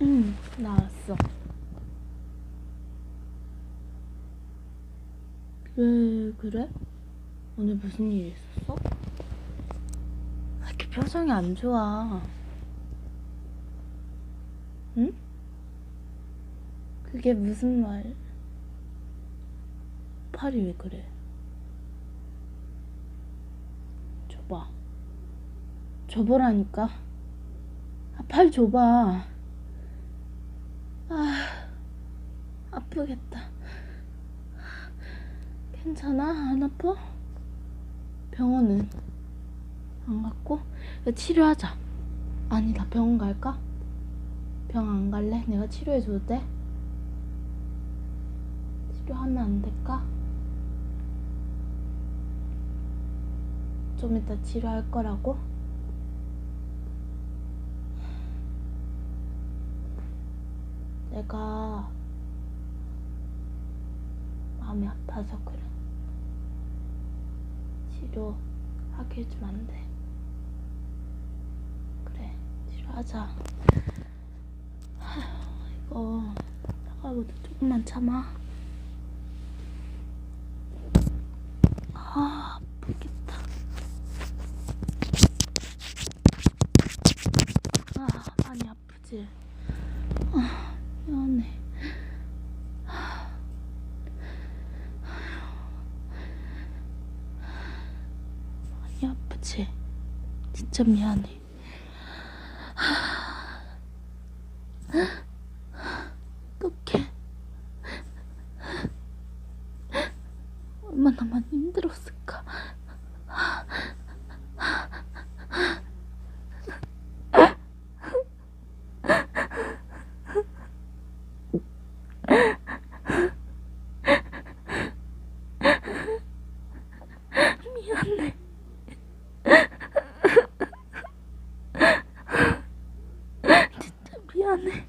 응, 나왔어. 왜 그래? 오늘 무슨 일 있었어? 왜 이렇게 표정이 안 좋아? 응? 그게 무슨 말? 팔이 왜 그래? 줘봐. 줘보라니까. 아, 팔 줘봐. 아, 아프겠다. 괜찮아? 안 아파? 병원은 안 갔고? 야, 치료하자. 아니, 나 병원 갈까? 병 안 갈래? 내가 치료해줘도 돼? 치료하면 안 될까? 좀 이따 치료할 거라고? 내가 마음이 아파서 그래. 치료하게 해주면 안 돼. 그래, 치료하자. 아휴, 이거 나가고도 조금만 참아. 아, 아프겠다. 아, 많이 아프지? 아, 미안해. 아프지? 진짜 미안해. 어떡해. 얼마나 많이 힘들었을까. 미안해. 진짜 미안해.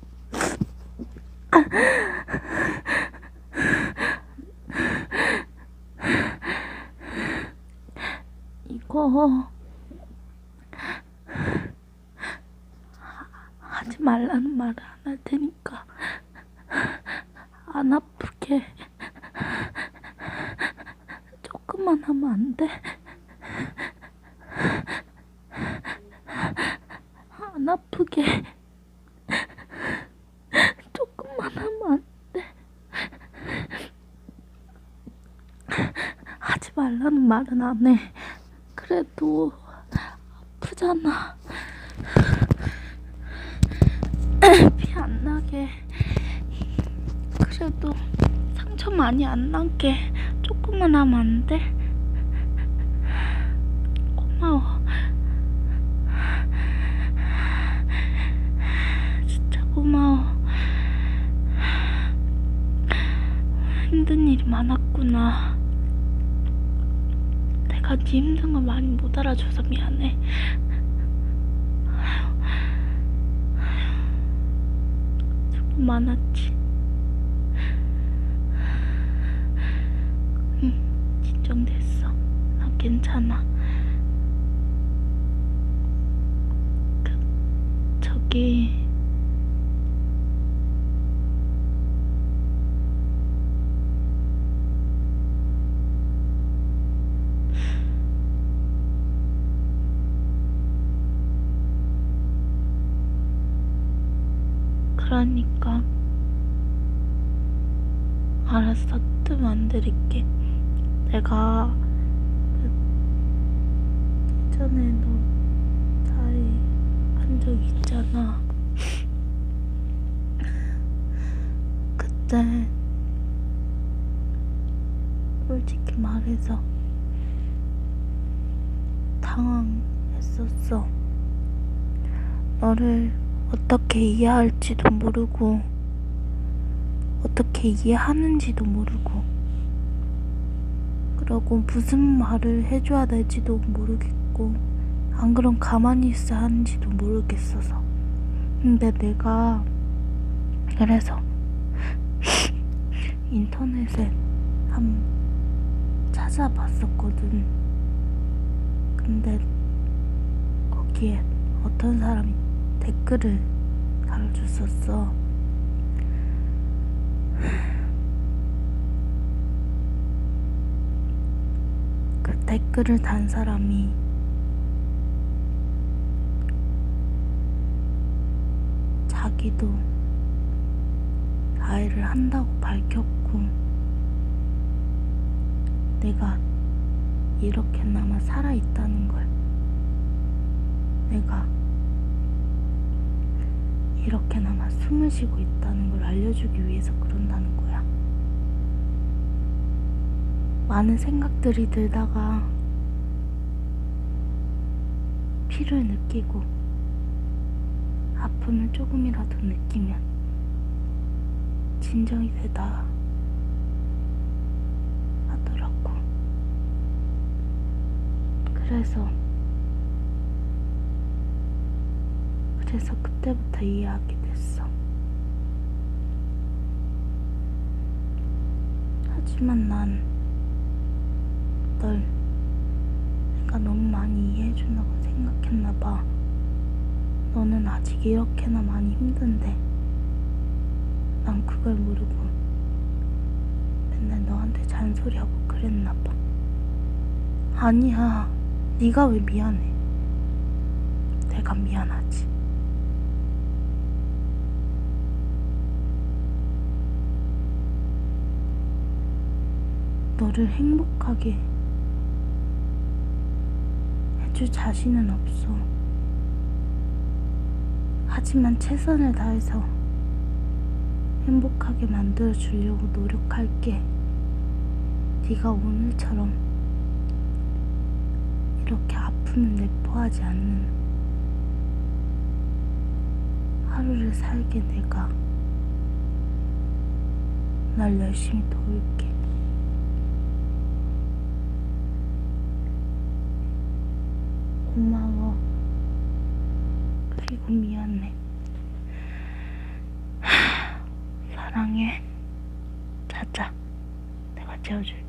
하지 말라는 말을 안 할 테니까 안 아프게 조금만 하면 안 돼? 안 아프게 조금만 하면 안 돼? 하지 말라는 말은 안 해. 그래도 아프잖아. 피 안 나게. 그래도 상처 많이 안 나게 조금만 하면 안 돼? 고마워. 진짜 고마워. 힘든 일이 많았구나. 네 힘든 걸 많이 못 알아줘서 미안해. 수고 많았지. 응, 진정됐어. 나 괜찮아. 그, 저기. 그러니까. 알았어 뜸안 들일게. 내가 그 예전에 너 자리 한적 있잖아. 그때 솔직히 말해서 당황했었어. 너를 어떻게 이해할지도 모르고 어떻게 이해하는지도 모르고 그러고 무슨 말을 해줘야 될지도 모르겠고 안 그럼 가만히 있어야 하는지도 모르겠어서. 근데 내가 그래서 인터넷에 한 찾아봤었거든. 근데 거기에 어떤 사람이 댓글을 달아줬었어. 그 댓글을 단 사람이 자기도 아이를 한다고 밝혔고 내가 이렇게나마 살아있다는 걸 내가 이렇게나마 숨을 쉬고 있다는 걸 알려주기 위해서 그런다는 거야. 많은 생각들이 들다가 피를 느끼고 아픔을 조금이라도 느끼면 진정이 되다 하더라고. 그래서 그래서 그때부터 이해하게 됐어. 하지만 난 널 내가 너무 많이 이해해준다고 생각했나봐. 너는 아직 이렇게나 많이 힘든데 난 그걸 모르고 맨날 너한테 잔소리하고 그랬나봐. 아니야. 네가 왜 미안해? 내가 미안하지. 너를 행복하게 해줄 자신은 없어. 하지만 최선을 다해서 행복하게 만들어 주려고 노력할게. 네가 오늘처럼 이렇게 아픔을 내포하지 않는 하루를 살게 내가 날 열심히 도울게. 고마워. 그리고 미안해. 사랑해. 자자. 내가 재워줄게.